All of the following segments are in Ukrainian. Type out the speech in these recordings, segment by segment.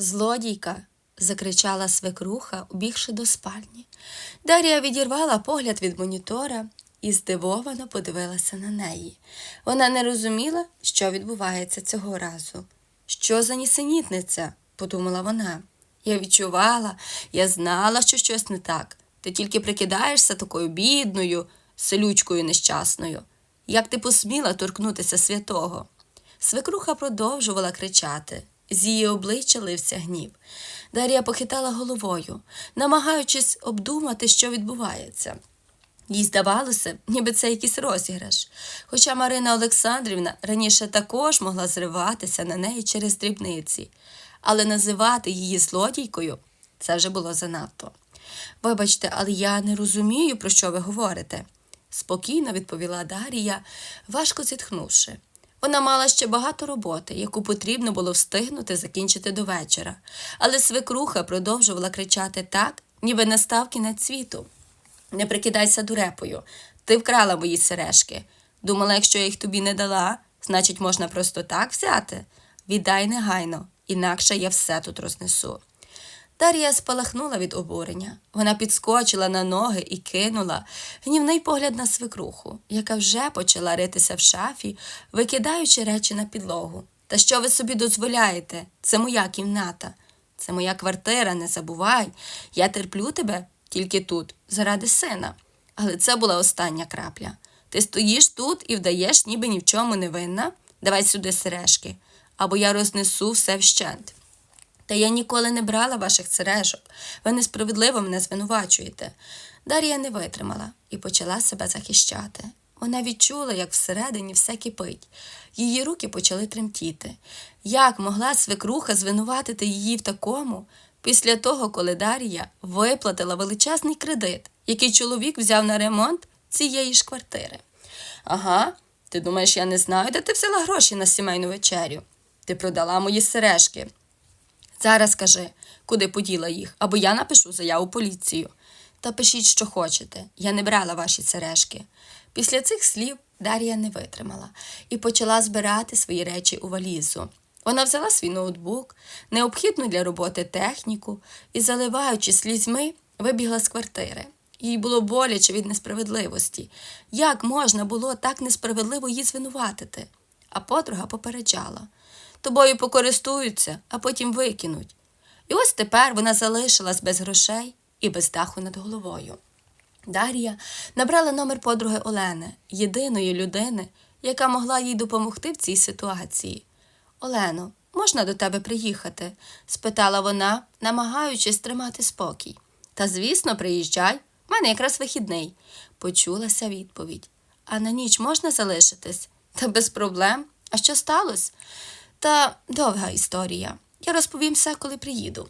Злодійка. закричала свекруха, убігши до спальні. Дар'я відірвала погляд від монітора і здивовано подивилася на неї. Вона не розуміла, що відбувається цього разу. Що за нісенітниця? подумала вона. Я відчувала, я знала, що щось не так. Ти тільки прикидаєшся такою бідною, селючкою нещасною. Як ти посміла торкнутися святого? Свекруха продовжувала кричати. З її обличчя лився гнів. Дар'я похитала головою, намагаючись обдумати, що відбувається. Їй здавалося, ніби це якийсь розіграш. Хоча Марина Олександрівна раніше також могла зриватися на неї через дрібниці, але називати її злодійкою це вже було занадто. Вибачте, але я не розумію, про що ви говорите, спокійно відповіла Дарія, важко зітхнувши. Вона мала ще багато роботи, яку потрібно було встигнути закінчити до вечора, але свекруха продовжувала кричати так, ніби настав кінець світу. Не прикидайся дурепою. Ти вкрала мої сережки. Думала, якщо я їх тобі не дала, значить, можна просто так взяти. Віддай негайно, інакше я все тут рознесу. Дар'я спалахнула від обурення. Вона підскочила на ноги і кинула гнівний погляд на свекруху, яка вже почала ритися в шафі, викидаючи речі на підлогу. Та що ви собі дозволяєте? Це моя кімната, це моя квартира, не забувай. Я терплю тебе тільки тут, заради сина. Але це була остання крапля. Ти стоїш тут і вдаєш, ніби ні в чому не винна. Давай сюди сережки, або я рознесу все вщент. Та я ніколи не брала ваших сережок. Ви несправедливо мене звинувачуєте. Дар'я не витримала і почала себе захищати. Вона відчула, як всередині все кипить. Її руки почали тремтіти. Як могла свекруха звинуватити її в такому, після того, коли Дар'я виплатила величезний кредит, який чоловік взяв на ремонт цієї ж квартири? Ага, ти думаєш, я не знаю, де ти взяла гроші на сімейну вечерю? Ти продала мої сережки. Зараз кажи, куди поділа їх, або я напишу заяву поліцію. Та пишіть, що хочете. Я не брала ваші сережки. Після цих слів Дар'я не витримала і почала збирати свої речі у валізу. Вона взяла свій ноутбук, необхідну для роботи техніку і, заливаючи слізьми, вибігла з квартири. Їй було боляче від несправедливості. Як можна було так несправедливо її звинуватити? А подруга попереджала тобою покористуються, а потім викинуть. І ось тепер вона залишилась без грошей і без даху над головою. Дар'я набрала номер подруги Олени, єдиної людини, яка могла їй допомогти в цій ситуації. Олено, можна до тебе приїхати? спитала вона, намагаючись тримати спокій. Та, звісно, приїжджай, в мене якраз вихідний, почулася відповідь. А на ніч можна залишитись? Та без проблем. А що сталося? Та довга історія. Я розповім все, коли приїду.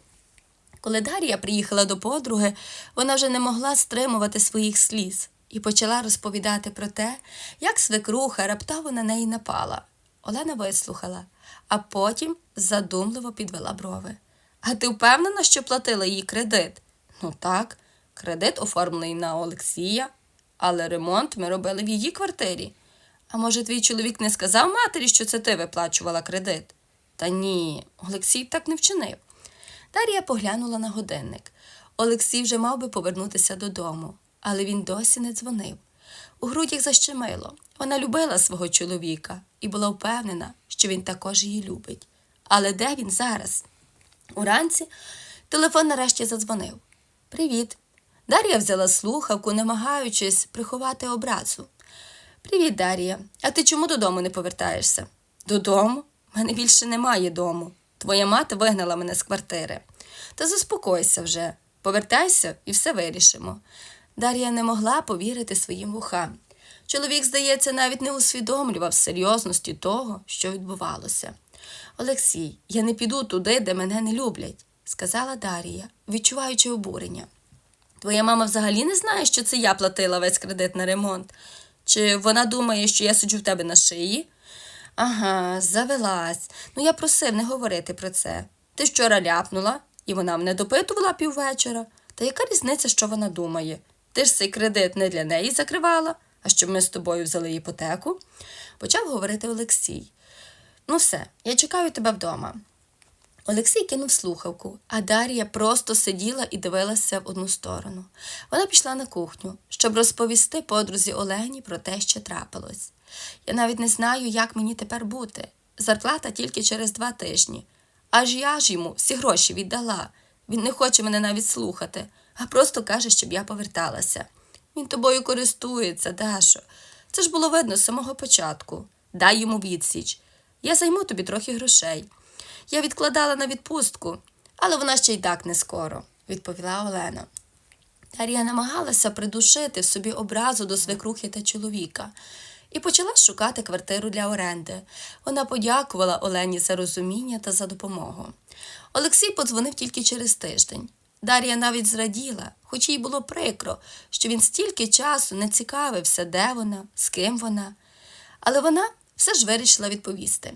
Коли Дар'я приїхала до подруги, вона вже не могла стримувати своїх сліз і почала розповідати про те, як свекруха раптово на неї напала. Олена вислухала, а потім задумливо підвела брови. А ти впевнена, що платила їй кредит? Ну так, кредит оформлений на Олексія, але ремонт ми робили в її квартирі. А може, твій чоловік не сказав матері, що це ти виплачувала кредит? Та ні, Олексій так не вчинив. Дар'я поглянула на годинник. Олексій вже мав би повернутися додому, але він досі не дзвонив. У грудях защемило. Вона любила свого чоловіка і була впевнена, що він також її любить. Але де він зараз? Уранці телефон нарешті задзвонив. Привіт. Дар'я взяла слухавку, намагаючись приховати образу. Привіт, Дар'я. А ти чому додому не повертаєшся? Додому? У мене більше немає дому. Твоя мати вигнала мене з квартири. Та заспокойся вже, повертайся і все вирішимо. Дар'я не могла повірити своїм вухам. Чоловік, здається, навіть не усвідомлював серйозності того, що відбувалося. Олексій, я не піду туди, де мене не люблять, сказала Дар'я, відчуваючи обурення. Твоя мама взагалі не знає, що це я платила весь кредит на ремонт. Чи вона думає, що я сиджу в тебе на шиї? Ага, завелась. Ну я просив не говорити про це. Ти вчора ляпнула, і вона мене допитувала піввечора. Та яка різниця, що вона думає? Ти ж цей кредит не для неї закривала, а щоб ми з тобою взяли іпотеку? Почав говорити Олексій. Ну, все, я чекаю тебе вдома. Олексій кинув слухавку, а Дар'я просто сиділа і дивилася в одну сторону. Вона пішла на кухню, щоб розповісти подрузі Олені про те, що трапилось. Я навіть не знаю, як мені тепер бути. Зарплата тільки через два тижні. Аж я ж йому всі гроші віддала. Він не хоче мене навіть слухати, а просто каже, щоб я поверталася. Він тобою користується, Дашо. Це ж було видно з самого початку. Дай йому відсіч. Я займу тобі трохи грошей. Я відкладала на відпустку, але вона ще й так не скоро, відповіла Олена. Дар'я намагалася придушити собі образу до свекрухи та чоловіка і почала шукати квартиру для оренди. Вона подякувала Олені за розуміння та за допомогу. Олексій подзвонив тільки через тиждень. Дар'я навіть зраділа, хоч їй було прикро, що він стільки часу не цікавився, де вона, з ким вона. Але вона все ж вирішила відповісти.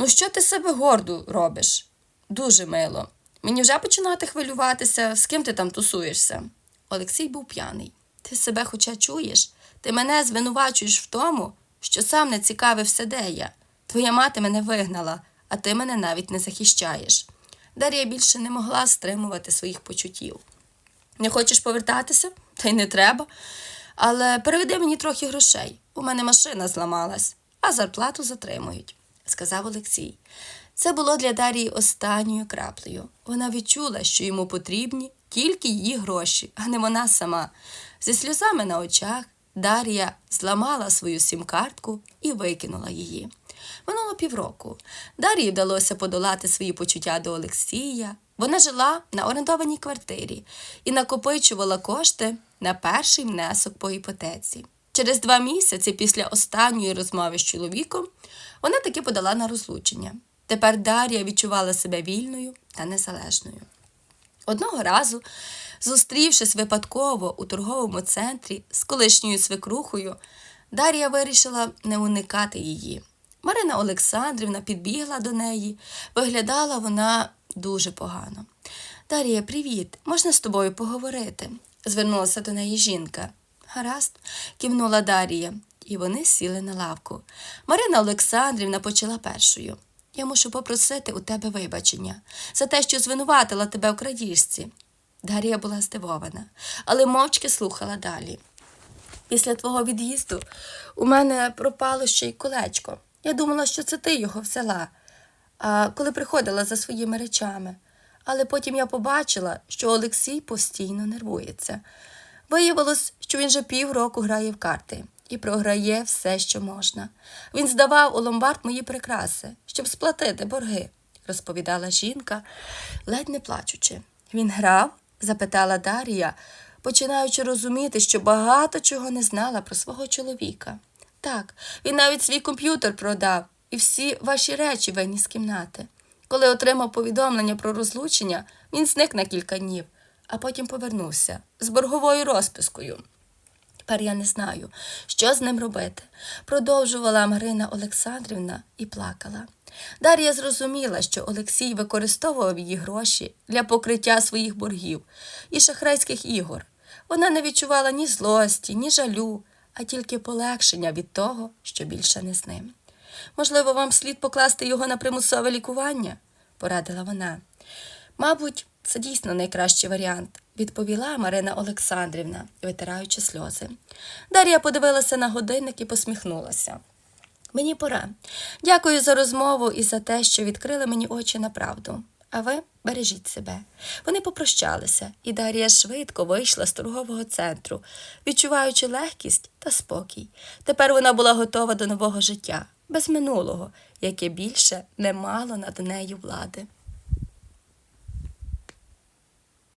Ну, що ти себе горду робиш? Дуже мило. Мені вже починати хвилюватися, з ким ти там тусуєшся. Олексій був п'яний. Ти себе хоча чуєш? Ти мене звинувачуєш в тому, що сам не цікавився, де я. Твоя мати мене вигнала, а ти мене навіть не захищаєш. Дар'я більше не могла стримувати своїх почуттів. Не хочеш повертатися? Та й не треба. Але переведи мені трохи грошей. У мене машина зламалась, а зарплату затримують, сказав Олексій. Це було для Дарії останньою краплею. Вона відчула, що йому потрібні тільки її гроші, а не вона сама. Зі сльозами на очах Дар'я зламала свою сім-картку і викинула її. Минуло півроку. Дар'ї вдалося подолати свої почуття до Олексія. Вона жила на орендованій квартирі і накопичувала кошти на перший внесок по іпотеці. Через два місяці після останньої розмови з чоловіком вона таки подала на розлучення. Тепер Дар'я відчувала себе вільною та незалежною. Одного разу, зустрівшись випадково у торговому центрі з колишньою свекрухою, Дар'я вирішила не уникати її. Марина Олександрівна підбігла до неї. Виглядала вона дуже погано. Дар'я, привіт, можна з тобою поговорити? звернулася до неї жінка. Гаразд, кивнула Дар'я, і вони сіли на лавку. Марина Олександрівна почала першою. Я мушу попросити у тебе вибачення за те, що звинуватила тебе у крадіжці. Дар'я була здивована, але мовчки слухала далі. Після твого від'їзду у мене пропало ще й колечко. Я думала, що це ти його взяла, а коли приходила за своїми речами. Але потім я побачила, що Олексій постійно нервується. Виявилось, що він вже півроку грає в карти і програє все, що можна. Він здавав у ломбард мої прикраси, щоб сплатити борги, розповідала жінка, ледь не плачучи. Він грав? запитала Дар'я, починаючи розуміти, що багато чого не знала про свого чоловіка. Так, він навіть свій комп'ютер продав і всі ваші речі виніс з кімнати. Коли отримав повідомлення про розлучення, він зник на кілька днів, а потім повернувся з борговою розпискою. Тепер я не знаю, що з ним робити, продовжувала Марина Олександрівна і плакала. Дар'я зрозуміла, що Олексій використовував її гроші для покриття своїх боргів і шахрайських ігор. Вона не відчувала ні злості, ні жалю, а тільки полегшення від того, що більше не з ним. Можливо, вам слід покласти його на примусове лікування, порадила вона. Мабуть, це дійсно найкращий варіант, відповіла Марина Олександрівна, витираючи сльози. Дар'я подивилася на годинник і посміхнулася. Мені пора. Дякую за розмову і за те, що відкрили мені очі на правду. А ви бережіть себе. Вони попрощалися, і Дар'я швидко вийшла з торгового центру, відчуваючи легкість та спокій. Тепер вона була готова до нового життя, без минулого, яке більше не мало над нею влади.